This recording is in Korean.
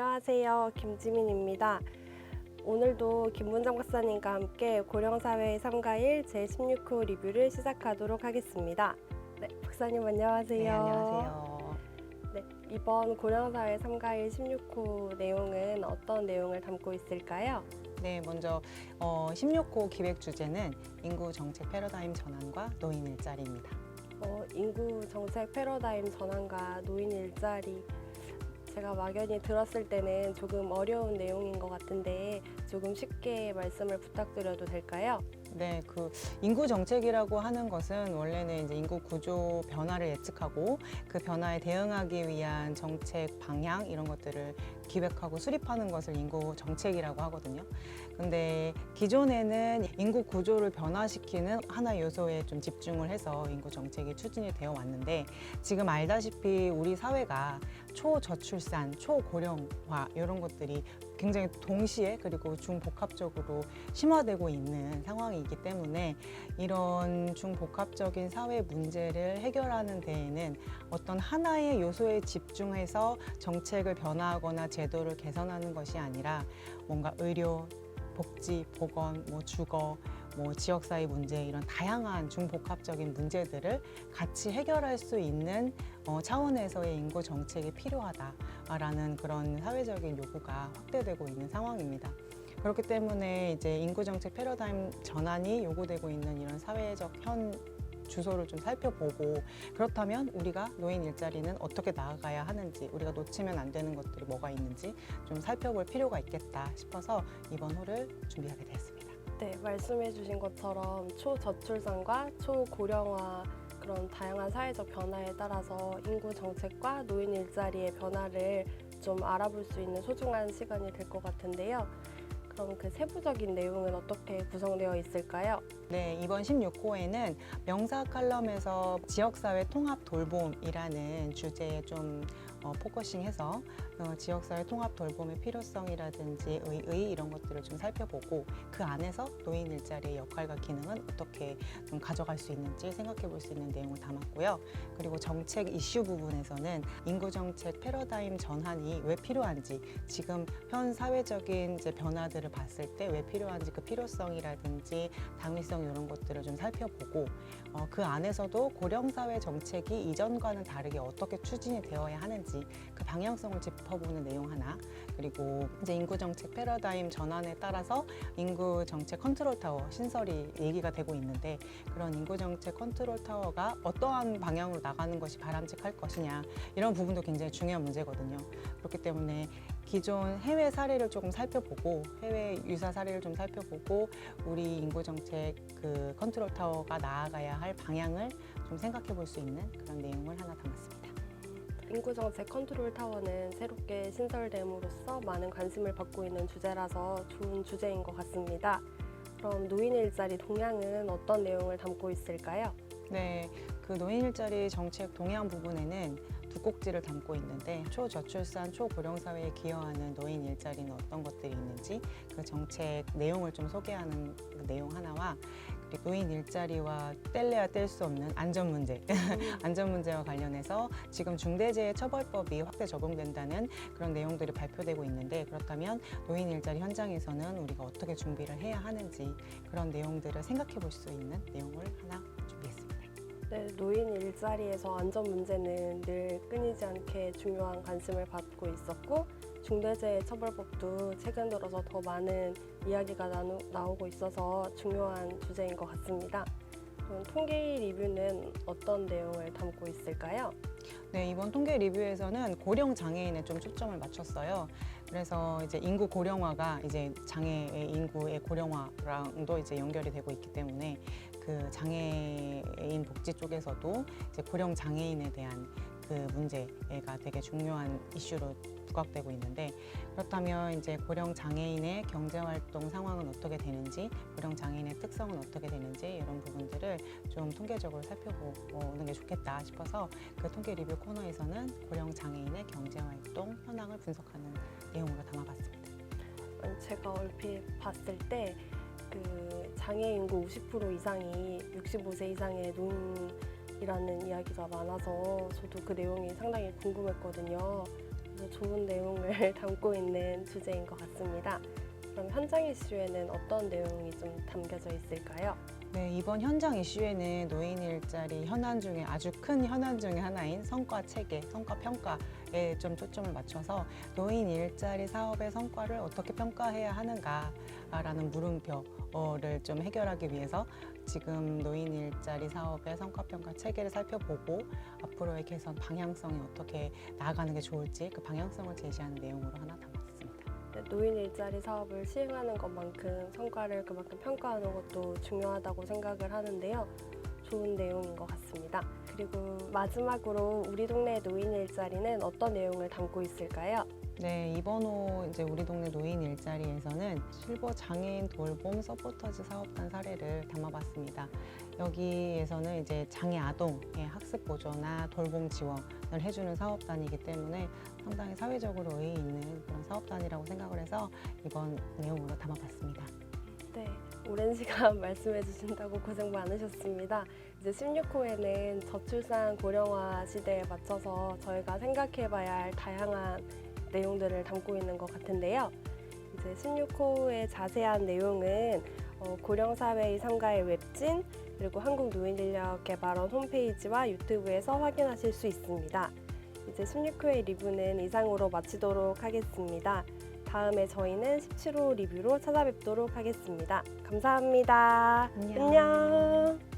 안녕하세요. 김지민입니다. 오늘도 김문정 박사님과 함께 고령사회의 3가일 제16호 리뷰를 시작하도록 하겠습니다. 네, 박사님 안녕하세요. 네, 안녕하세요. 네, 이번 고령사회 3가일 16호 내용은 어떤 내용을 담고 있을까요? 네, 먼저 어, 16호 기획 주제는 인구 정책 패러다임 전환과 노인 일자리입니다. 어, 인구 정책 패러다임 전환과 노인 일자리 제가 막연히 들었을 때는 조금 어려운 내용인 것 같은데 조금 쉽게 말씀을 부탁드려도 될까요? 네, 그 인구 정책이라고 하는 것은 원래는 이제 인구 구조 변화를 예측하고 그 변화에 대응하기 위한 정책 방향 이런 것들을 기획하고 수립하는 것을 인구 정책이라고 하거든요. 근데 기존에는 인구 구조를 변화시키는 하나의 요소에 좀 집중을 해서 인구 정책이 추진이 되어 왔는데 지금 알다시피 우리 사회가 초저출산, 초고령화 이런 것들이 굉장히 동시에 그리고 중복합적으로 심화되고 있는 상황이기 때문에 이런 중복합적인 사회 문제를 해결하는 데에는 어떤 하나의 요소에 집중해서 정책을 변화하거나 제도를 개선하는 것이 아니라 뭔가 의료, 복지, 보건, 뭐 주거, 뭐 지역사회 문제 이런 다양한 중복합적인 문제들을 같이 해결할 수 있는 어, 차원에서의 인구 정책이 필요하다라는 그런 사회적인 요구가 확대되고 있는 상황입니다. 그렇기 때문에 이제 인구 정책 패러다임 전환이 요구되고 있는 이런 사회적 현 주소를 좀 살펴보고 그렇다면 우리가 노인 일자리는 어떻게 나아가야 하는지 우리가 놓치면 안 되는 것들이 뭐가 있는지 좀 살펴볼 필요가 있겠다 싶어서 이번 호를 준비하게 되었습니다. 네, 말씀해주신 것처럼 초저출산과 초고령화 그런 다양한 사회적 변화에 따라서 인구 정책과 노인 일자리의 변화를 좀 알아볼 수 있는 소중한 시간이 될 것 같은데요. 그럼 그 세부적인 내용은 어떻게 구성되어 있을까요? 네, 이번 16호에는 명사 칼럼에서 지역사회 통합 돌봄이라는 주제에 좀 어, 포커싱해서 어, 지역사회 통합 돌봄의 필요성이라든지 의의 이런 것들을 좀 살펴보고 그 안에서 노인 일자리의 역할과 기능은 어떻게 좀 가져갈 수 있는지 생각해 볼 수 있는 내용을 담았고요. 그리고 정책 이슈 부분에서는 인구 정책 패러다임 전환이 왜 필요한지 지금 현 사회적인 이제 변화들을 봤을 때 왜 필요한지 그 필요성이라든지 당위성 이런 것들을 좀 살펴보고 어, 그 안에서도 고령사회 정책이 이전과는 다르게 어떻게 추진이 되어야 하는지 그 방향성을 짚어 보는 내용 하나 그리고 이제 인구 정책 패러다임 전환에 따라서 인구 정책 컨트롤 타워 신설이 얘기가 되고 있는데 그런 인구 정책 컨트롤 타워가 어떠한 방향으로 나가는 것이 바람직할 것이냐 이런 부분도 굉장히 중요한 문제거든요. 그렇기 때문에 기존 해외 사례를 조금 살펴보고 해외 유사 사례를 좀 살펴보고 우리 인구 정책 그 컨트롤 타워가 나아가야 할 방향을 좀 생각해 볼 수 있는 그런 내용을 하나 담았습니다. 인구 정책 컨트롤 타워는 새롭게 신설됨으로써 많은 관심을 받고 있는 주제라서 좋은 주제인 것 같습니다. 그럼 노인 일자리 동향은 어떤 내용을 담고 있을까요? 네, 그 노인 일자리 정책 동향 부분에는 두 꼭지를 담고 있는데 초저출산, 초고령 사회에 기여하는 노인 일자리는 어떤 것들이 있는지 그 정책 내용을 좀 소개하는 그 내용 하나와 노인 일자리와 뗄래야 뗄 수 없는 안전 문제, 안전 문제와 관련해서 지금 중대재해처벌법이 확대 적용된다는 그런 내용들이 발표되고 있는데 그렇다면 노인 일자리 현장에서는 우리가 어떻게 준비를 해야 하는지 그런 내용들을 생각해 볼 수 있는 내용을 하나 준비했습니다. 네, 노인 일자리에서 안전 문제는 늘 끊이지 않게 중요한 관심을 받고 있었고 중대재해 처벌법도 최근 들어서 더 많은 이야기가 나누, 나오고 있어서 중요한 주제인 것 같습니다. 그럼 통계 리뷰는 어떤 내용을 담고 있을까요? 네, 이번 통계 리뷰에서는 고령 장애인에 좀 초점을 맞췄어요. 그래서 이제 인구 고령화가 이제 장애의 인구의 고령화랑도 이제 연결이 되고 있기 때문에 그 장애인 복지 쪽에서도 이제 고령 장애인에 대한 그 문제가 되게 중요한 이슈로 부각되고 있는데 그렇다면 이제 고령 장애인의 경제 활동 상황은 어떻게 되는지 고령 장애인의 특성은 어떻게 되는지 이런 부분들을 좀 통계적으로 살펴보는 게 좋겠다 싶어서 그 통계 리뷰 코너에서는 고령 장애인의 경제 활동 현황을 분석하는 내용으로 담아봤습니다. 제가 얼핏 봤을 때 그 장애 인구 50% 이상이 65세 이상의 노인 이라는 이야기가 많아서 저도 그 내용이 상당히 궁금했거든요. 좋은 내용을 담고 있는 주제인 것 같습니다. 그럼 현장 이슈에는 어떤 내용이 좀 담겨져 있을까요? 네, 이번 현장 이슈에는 노인 일자리 현안 중에 아주 큰 현안 중에 하나인 성과 체계, 성과 평가에 좀 초점을 맞춰서 노인 일자리 사업의 성과를 어떻게 평가해야 하는가라는 물음표를 좀 해결하기 위해서 지금 노인 일자리 사업의 성과 평가 체계를 살펴보고 앞으로의 개선 방향성이 어떻게 나아가는 게 좋을지 그 방향성을 제시하는 내용으로 하나 담았습니다. 네, 노인 일자리 사업을 시행하는 것만큼 성과를 그만큼 평가하는 것도 중요하다고 생각을 하는데요. 좋은 내용인 것 같습니다. 그리고 마지막으로 우리 동네 노인 일자리는 어떤 내용을 담고 있을까요? 네, 이번 호 이제 우리 동네 노인 일자리에서는 실버 장애인 돌봄 서포터즈 사업단 사례를 담아봤습니다. 여기에서는 이제 장애 아동의 학습 보조나 돌봄 지원을 해주는 사업단이기 때문에 상당히 사회적으로 의의 있는 그런 사업단이라고 생각을 해서 이번 내용으로 담아봤습니다. 네, 오랜 시간 말씀해 주신다고 고생 많으셨습니다. 이제 16호에는 저출산 고령화 시대에 맞춰서 저희가 생각해 봐야 할 다양한 내용들을 담고 있는 것 같은데요. 이제 16호의 자세한 내용은 어, 고령사회의 상가의 웹진 그리고 한국노인인력개발원 홈페이지와 유튜브에서 확인하실 수 있습니다. 이제 16호의 리뷰는 이상으로 마치도록 하겠습니다. 다음에 저희는 17호 리뷰로 찾아뵙도록 하겠습니다. 감사합니다. 안녕. 안녕.